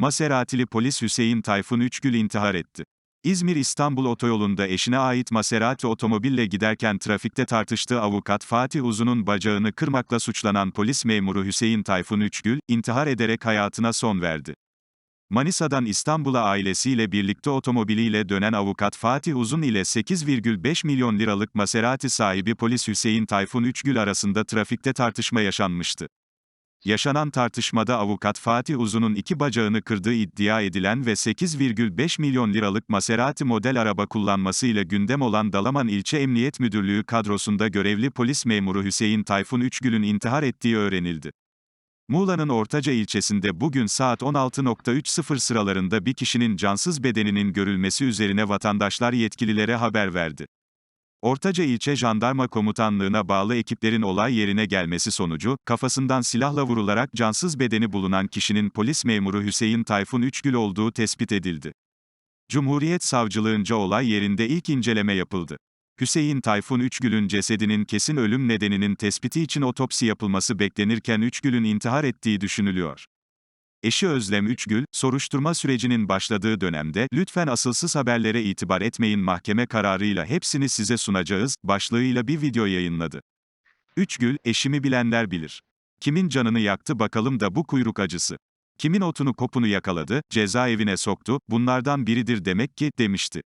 Maseratili polis Hüseyin Tayfun Üçgül intihar etti. İzmir-İstanbul otoyolunda eşine ait Maserati otomobille giderken trafikte tartıştığı avukat Fatih Uzun'un bacağını kırmakla suçlanan polis memuru Hüseyin Tayfun Üçgül, intihar ederek hayatına son verdi. Manisa'dan İstanbul'a ailesiyle birlikte otomobiliyle dönen avukat Fatih Uzun ile 8,5 milyon liralık Maserati sahibi polis Hüseyin Tayfun Üçgül arasında trafikte tartışma yaşanmıştı. Yaşanan tartışmada avukat Fatih Uzun'un iki bacağını kırdığı iddia edilen ve 8,5 milyon liralık Maserati model araba kullanmasıyla gündem olan Dalaman İlçe Emniyet Müdürlüğü kadrosunda görevli polis memuru Hüseyin Tayfun Üçgül'ün intihar ettiği öğrenildi. Muğla'nın Ortaca ilçesinde bugün saat 16.30 sıralarında bir kişinin cansız bedeninin görülmesi üzerine vatandaşlar yetkililere haber verdi. Ortaca İlçe Jandarma Komutanlığı'na bağlı ekiplerin olay yerine gelmesi sonucu, kafasından silahla vurularak cansız bedeni bulunan kişinin polis memuru Hüseyin Tayfun Üçgül olduğu tespit edildi. Cumhuriyet Savcılığınca olay yerinde ilk inceleme yapıldı. Hüseyin Tayfun Üçgül'ün cesedinin kesin ölüm nedeninin tespiti için otopsi yapılması beklenirken Üçgül'ün intihar ettiği düşünülüyor. Eşi Özlem Üçgül, soruşturma sürecinin başladığı dönemde, lütfen asılsız haberlere itibar etmeyin mahkeme kararıyla hepsini size sunacağız, başlığıyla bir video yayınladı. Üçgül, eşimi bilenler bilir. Kimin canını yaktı bakalım da bu kuyruk acısı. Kimin otunu kopunu yakaladı, cezaevine soktu, bunlardan biridir demek ki, demişti.